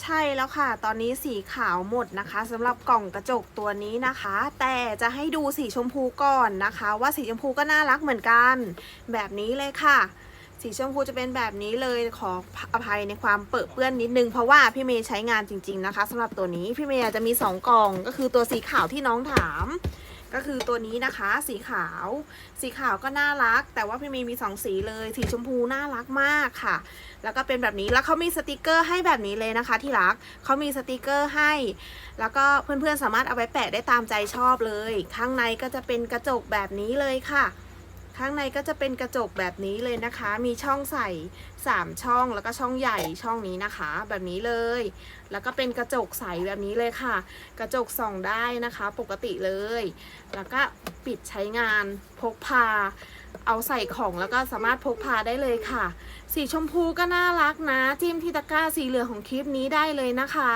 ใช่แล้วค่ะ ตอนนี้สีขาวหมดนะคะสำหรับกล่องกระจกตัวนี้นะคะ แต่จะให้ดูสีชมพูก่อนนะคะ ว่าสีชมพูก็น่ารักเหมือนกัน แบบนี้เลยค่ะ สีชมพูจะเป็นแบบนี้เลยขออภัยในความเปื้อะเปื้อนนิดนึงเพราะว่าพี่เมย์ใช้งานจริง ๆนะคะสำหรับตัวนี้พี่เมย์จจะมี 2 กล่องก็คือตัวสีขาวที่น้องถาม ก็คือตัวนี้นะคะสีขาว สีขาวก็น่ารัก แต่ว่าพี่เมย์มีสองสีเลยสีชมพูน่ารักมากค่ะ แล้วก็เป็นแบบนี้แล้วเขามีสติกเกอร์ให้แบบนี้เลยนะคะ ที่รักเขามีสติกเกอร์ให้ แล้วก็เพื่อนๆสามารถเอาไว้แปะได้ตามใจชอบเลย ข้างในก็จะเป็นกระจกแบบนี้เลยค่ะ ข้างในก็จะเป็นกระจกแบบนี้เลยนะคะ มีช่องใส่ 3 ช่องแล้วก็ช่องใหญ่ช่องนี้นะคะ แบบนี้เลย แล้วก็เป็นกระจกใสแบบนี้เลยค่ะ กระจกส่องได้นะคะ ปกติเลย แล้วก็ปิดใช้งานพกพา เอาใส่ของแล้วก็สามารถพกพาได้เลยค่ะ สีชมพูก็น่ารักนะ จิ้มที่ตะกร้าสีเหลืองของคลิปนี้ได้เลยนะคะ